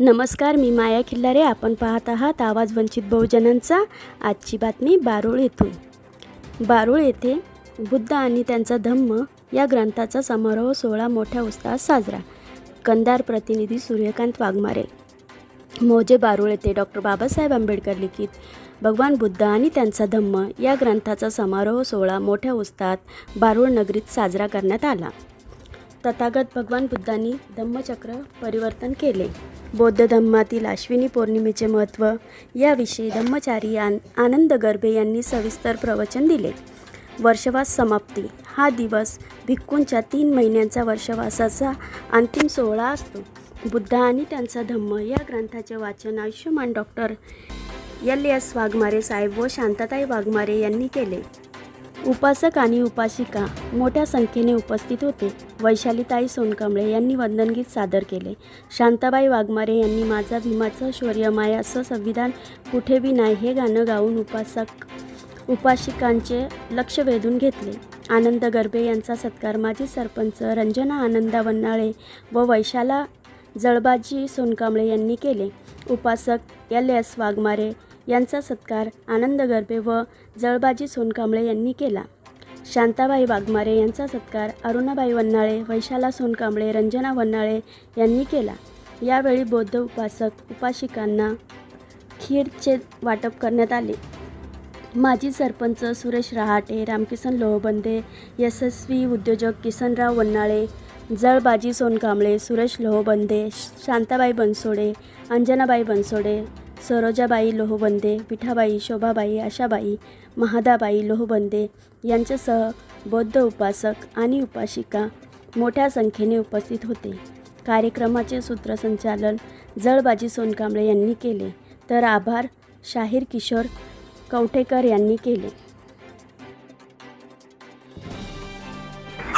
नमस्कार मी माया खिल्लारे. आपण पाहत आहात आवाज वंचित बहुजनांचा. आजची बातमी बारूळ येथून. बारूळ येथे बुद्ध आणि त्यांचा धम्म या ग्रंथाचा समारोह सोहळा मोठ्या उत्साहात साजरा. कंदार प्रतिनिधी सूर्यकांत वाघमारे. मोजे बारूळ येथे डॉक्टर बाबासाहेब आंबेडकर लिखित. भगवान बुद्ध आणि त्यांचा धम्म या ग्रंथाचा समारोह सोहळा मोठ्या उत्साहात बारूळ नगरीत साजरा करण्यात आला. तथागत भगवान बुद्धांनी धम्मचक्र परिवर्तन केले. बौद्ध धम्मातील अश्विनी पौर्णिमेचे महत्त्व याविषयी धम्मचारी आन आनंद गर्भे यांनी सविस्तर प्रवचन दिले. वर्षवास समाप्ती. हा दिवस भिक्खूंच्या तीन महिन्यांचा वर्षवासाचा अंतिम सोहळा असतो. बुद्ध आणि त्यांचा धम्म या ग्रंथाचे वाचन आयुष्यमान डॉक्टर एल एस वाघमारे साहेब व शांताताई वाघमारे यांनी केले. उपासक आणि उपासिका मोठ्या संख्येने उपस्थित होते. वैशालीताई सोनकांबळे यांनी वंदनगीत सादर केले. शांताबाई वाघमारे यांनी माझा भीमाचं शौर्यमाय असं संविधान कुठे बी नाही हे गाणं गाऊन उपासक उपासिकांचे लक्ष वेधून घेतले. आनंद गर्भे यांचा सत्कार माजी सरपंच रंजना आनंदा वन्नाळे व वैशाला जळबाजी सोनकांबळे यांनी केले. उपासक एल. एस. वाघमारे यांचा सत्कार आनंद गर्भे व जळबाजी सोनकांबळे यांनी केला. शांताबाई वाघमारे यांचा सत्कार अरुणाबाई वन्नाळे वैशाला सोनकांबळे रंजना वन्नाळे यांनी केला. यावेळी बौद्ध उपासक उपासिकांना खीरचे वाटप करण्यात आले. माजी सरपंच सुरेश रहाटे रामकिसन लोहबंदे यशस्वी उद्योजक किसनराव वन्नाळे जळबाजी सोनकांबळे सुरेश लोहबंदे शांताबाई बनसोडे अंजनाबाई बनसोडे सरोजाबाई लोहबंदे पिठाबाई शोभाबाई आशाबाई महादाबाई लोहबंदे यांच्यासह बौद्ध उपासक आणि उपासिका मोठ्या संख्येने उपस्थित होते. कार्यक्रमाचे सूत्रसंचालन जळबाजी सोनकांबळे यांनी केले. तर आभार शाहीर किशोर कवठेकर यांनी केले.